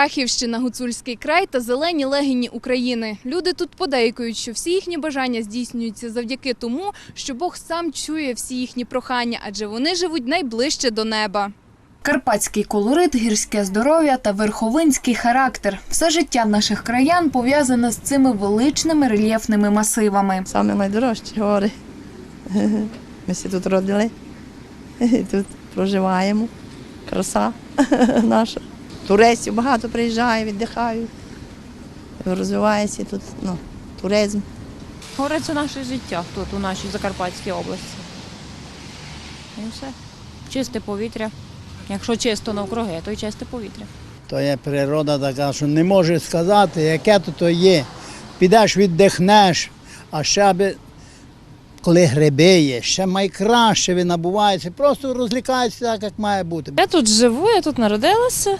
Рахівщина, Гуцульський край та зелені легені України. Люди тут подейкують, що всі їхні бажання здійснюються завдяки тому, що Бог сам чує всі їхні прохання, адже вони живуть найближче до неба. Карпатський колорит, гірське здоров'я та верховинський характер. Все життя наших краян пов'язане з цими величними рельєфними масивами. Саме найдорожчі гори. Ми всі тут родили, тут проживаємо. Краса наша. Туристів багато приїжджає, віддихають. Розвивається тут ну, туризм. Гори це наше життя тут, у нашій Закарпатській області. І все. Чисте повітря. Якщо чисто навкруги, то й чисте повітря. То є природа така, що не можеш сказати, яке то то є. Підеш, віддихнеш, а ще аби, коли гриби є, ще найкраще він набувається, просто розлікається так, як має бути. Я тут живу, я тут народилася.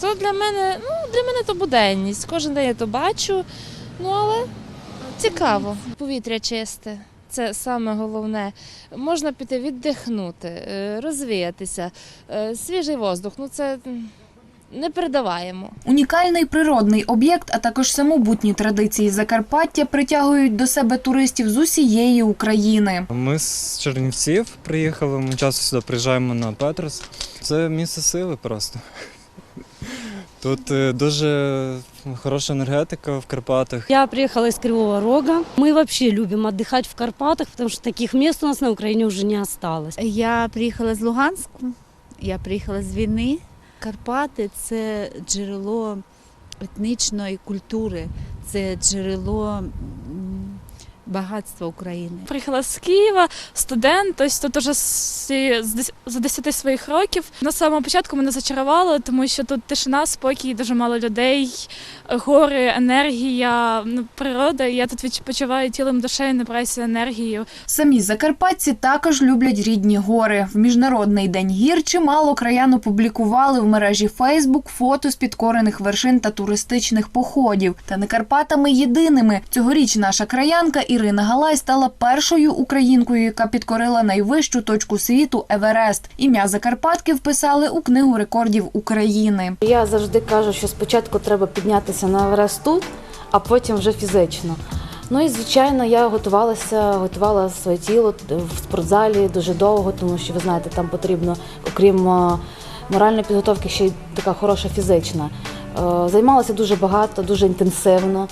То для мене, ну, для мене то буденність. Кожен день я то бачу. Ну, але цікаво. Повітря чисте. Це саме головне. Можна піти віддихнути, е, розвіятися. Е, Свіжий воздух. Ну це не передаваємо. Унікальний природний об'єкт, а також самобутні традиції Закарпаття притягують до себе туристів з усієї України. Ми з Чернівців приїхали, ми часто сюди приїжджаємо на Петрос. Це місце сили просто. Тут е, дуже хороша енергетика в Карпатах. Я приехала из Кривого Рога. Мы вообще любим отдыхать в Карпатах, потому что таких мест у нас на Украине уже не осталось. Я приїхала з Луганську, я приїхала з війни. Карпати це джерело етнічної культури, це джерело м, багатства України. Приїхала з Києва, студент, тобто тут уже з, з 10 своїх років. На самому початку мене зачарувало, тому що тут тишина, спокій, дуже мало людей, гори, енергія, ну, природа. Я тут відпочиваю тілом душею, набираюся енергією. Самі закарпатці також люблять рідні гори. В міжнародний день гір чимало краян опублікували в мережі Фейсбук фото з підкорених вершин та туристичних походів. Та не Карпатами єдиними. Цьогоріч наша краянка Ірина Галай стала першою українкою, яка підкорила найвищу точку світу Еверест. Ім'я Закарпатки вписали у книгу рекордів України. Я завжди кажу, що спочатку треба піднятися на Еверест тут, а потім вже фізично. Ну і звичайно, я готувалася, готувала своє тіло в спортзалі дуже довго, тому що ви знаєте, там потрібно, окрім е, моральної підготовки, ще й така хороша фізична. Е, Займалася дуже багато, дуже інтенсивно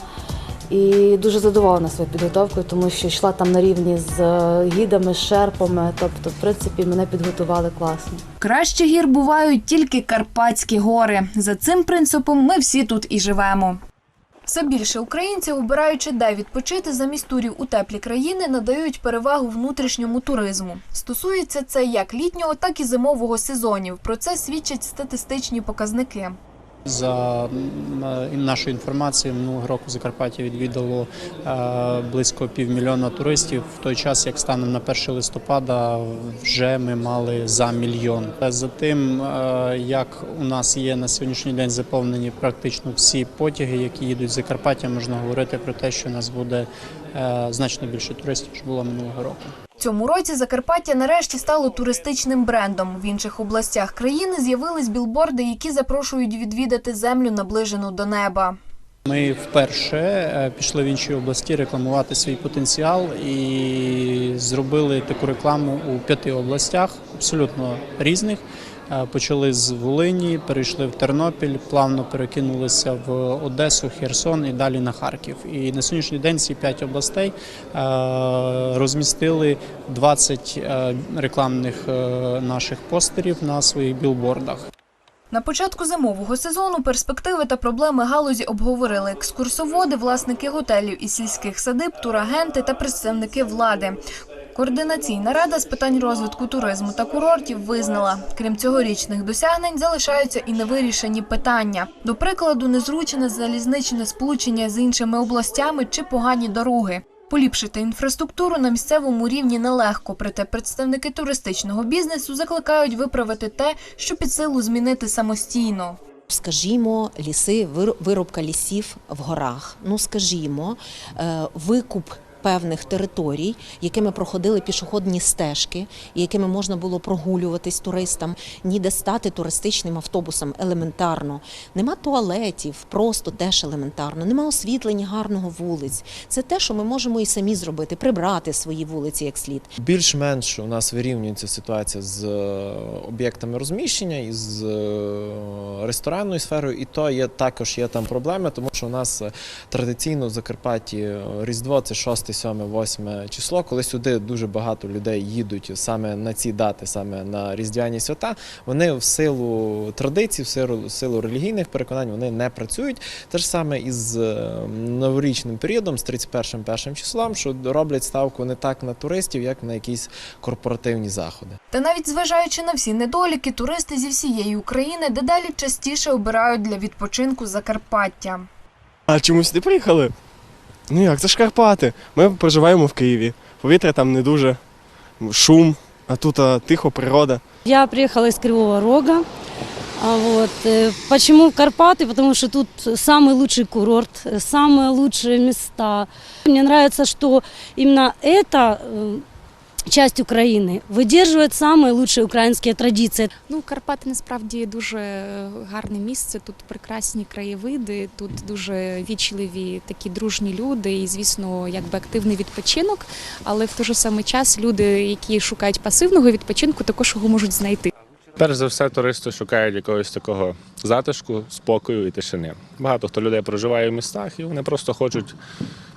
і дуже задоволена своєю підготовкою, тому що йшла там на рівні з е, гідами, шерпами. Тобто, в принципі, мене підготували класно. Краще гір бувають тільки Карпатські гори. За цим принципом ми всі тут і живемо. Все більше українців, обираючи де відпочити замість турів у теплі країни, надають перевагу внутрішньому туризму. Стосується це як літнього, так і зимового сезонів. Про це свідчать статистичні показники. За нашою інформацією, минулого року Закарпаття відвідало е, близько півмільйона туристів. В той час, як станом на 1 листопада, вже ми мали за мільйон. За тим, е, як у нас є на сьогоднішній день заповнені практично всі потяги, які їдуть з Закарпаття, можна говорити про те, що у нас буде е, значно більше туристів, ніж було минулого року. Цьому році Закарпаття нарешті стало туристичним брендом. В інших областях країни з'явились білборди, які запрошують відвідати землю наближену до неба. Ми вперше е, пішли в інші області рекламувати свій потенціал і зробили таку рекламу у п'яти областях, абсолютно різних. Е, Почали з Волині, перейшли в Тернопіль, плавно перекинулися в Одесу, Херсон і далі на Харків. І на сьогоднішній день ці п'ять областей е, розмістили 20 е, рекламних наших постерів на своїх білбордах. На початку зимового сезону перспективи та проблеми галузі обговорили екскурсоводи, власники готелів і сільських садиб, турагенти та представники влади. Координаційна рада з питань розвитку туризму та курортів визнала, крім цьогорічних досягнень, залишаються і невирішені питання. До прикладу, незручне залізничне сполучення з іншими областями чи погані дороги. Поліпшити інфраструктуру на місцевому рівні нелегко, проте представники туристичного бізнесу закликають виправити те, що під силу змінити самостійно. Скажімо, ліси, вир- вирубка лісів в горах. Ну, скажімо, е, викуп певних територій, якими проходили пішохідні стежки, і якими можна було прогулюватись туристам, ніде стати туристичним автобусом елементарно. Нема туалетів, просто теж елементарно, нема освітлення гарного вулиць. Це те, що ми можемо і самі зробити, прибрати свої вулиці як слід. Більш-менш у нас вирівнюється ситуація з е, об'єктами розміщення і з е, ресторанною сферою, і то є також є там проблеми, тому що у нас е, традиційно в Закарпатті Різдво це 6, 7, 8 число, коли сюди дуже багато людей їдуть саме на ці дати, саме на різдвяні свята. Вони в силу традицій, в силу, в силу релігійних переконань вони не працюють. Те ж саме із е, новорічним періодом, з 31 першим числом, що роблять ставку не так на туристів, як на якісь корпоративні заходи. Та навіть зважаючи на всі недоліки, туристи зі всієї України дедалі частіше обирають для відпочинку Закарпаття. А чому сюди приїхали? Ну як, це ж Карпати. Ми проживаємо в Києві. Повітря там не дуже, шум, а тут а, тихо, природа. Я приехала из Кривого Рога. А вот, э, почему в Карпаты? Потому что тут самый лучший курорт, э, самые лучшие места. Мне нравится, что именно эта э, часть Украины выдерживает самые лучшие украинские традиции. Ну, Карпати насправді дуже е, гарне місце. Тут прекрасні краєвиди, тут дуже вічливі такі дружні люди, і звісно, якби активний відпочинок. Але в той же самий час люди, які шукають пасивного відпочинку, також його можуть знайти. Перш за все, туристи шукають якогось такого затишку, спокою і тишини. Багато хто людей проживає в містах, і вони просто хочуть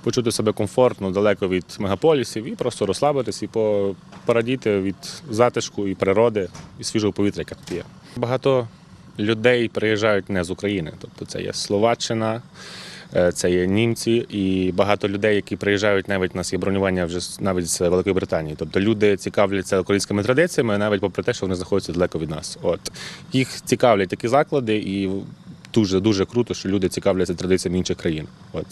почути себе комфортно, далеко від мегаполісів, і просто розслабитись і по- порадіти від затишку і природи, і свіжого повітря, яке тут. Багато людей приїжджають не з України, тобто це є Словаччина. Е, Це є німці і багато людей, які приїжджають, навіть у нас є бронювання вже навіть з Великої Британії. Тобто люди цікавляться українськими традиціями, навіть попри те, що вони знаходяться далеко від нас. От їх цікавлять такі заклади, і дуже дуже круто, що люди цікавляться традиціями інших країн. От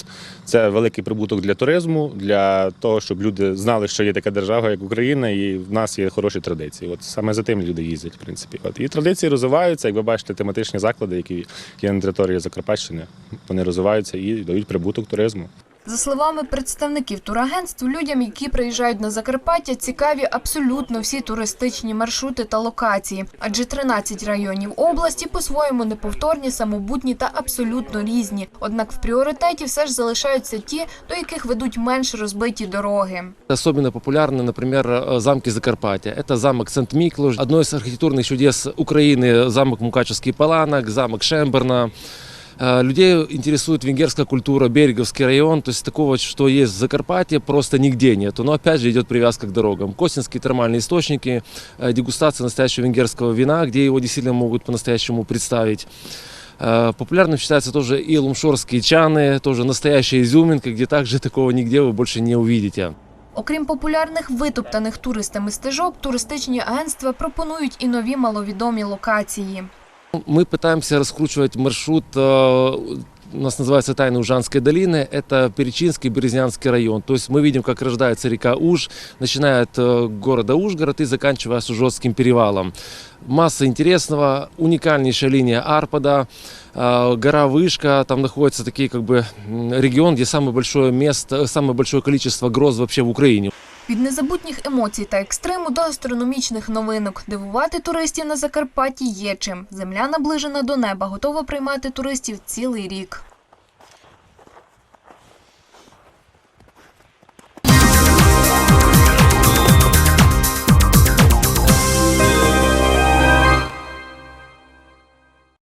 це великий прибуток для туризму, для того, щоб люди знали, що є така держава, як Україна, і в нас є хороші традиції. От саме за тим люди їздять, в принципі. От і традиції розвиваються. Як ви бачите, тематичні заклади, які є на території Закарпатщини, вони розвиваються і дають прибуток туризму. За словами представників турагентств, людям, які приїжджають на Закарпаття, цікаві абсолютно всі туристичні маршрути та локації, адже 13 районів області по-своєму неповторні, самобутні та абсолютно різні. Однак в пріоритеті все ж залишаються ті, до яких ведуть менш розбиті дороги. Особенно популярны, например, э, замки Закарпатья. Это замок Сент-Миклуш, одно из архитектурных чудес Украины, замок Мукачевский Паланок, замок Шемберна. Э, Людей интересует венгерская культура, Береговский район, то есть такого, что есть в Закарпатье, просто нигде нету. Но опять же идет привязка к дорогам. Косинские термальные источники, э, дегустация настоящего венгерского вина, где его действительно могут по-настоящему представить. Э, Популярным считается тоже и лумшорские чаны, тоже настоящая изюминка, где также такого нигде вы больше не увидите. Окрім популярних витоптаних туристами стежок, туристичні агентства пропонують і нові маловідомі локації. Мы пытаемся раскручивать маршрут, э, у нас называется «Тайны Ужанской долины», это Перечинский, Березнянский район. То есть мы видим, как рождается река Уж, начиная от э, города Ужгород и заканчивая Сужотским перевалом. Масса интересного, уникальнейшая линия Арпада, э, гора Вышка, там находится такие как бы регион, где самое большое место, самое большое количество гроз вообще в Украине. Від незабутніх емоцій та екстриму до астрономічних новинок дивувати туристів на Закарпатті є чим. Земля наближена до неба, готова приймати туристів цілий рік.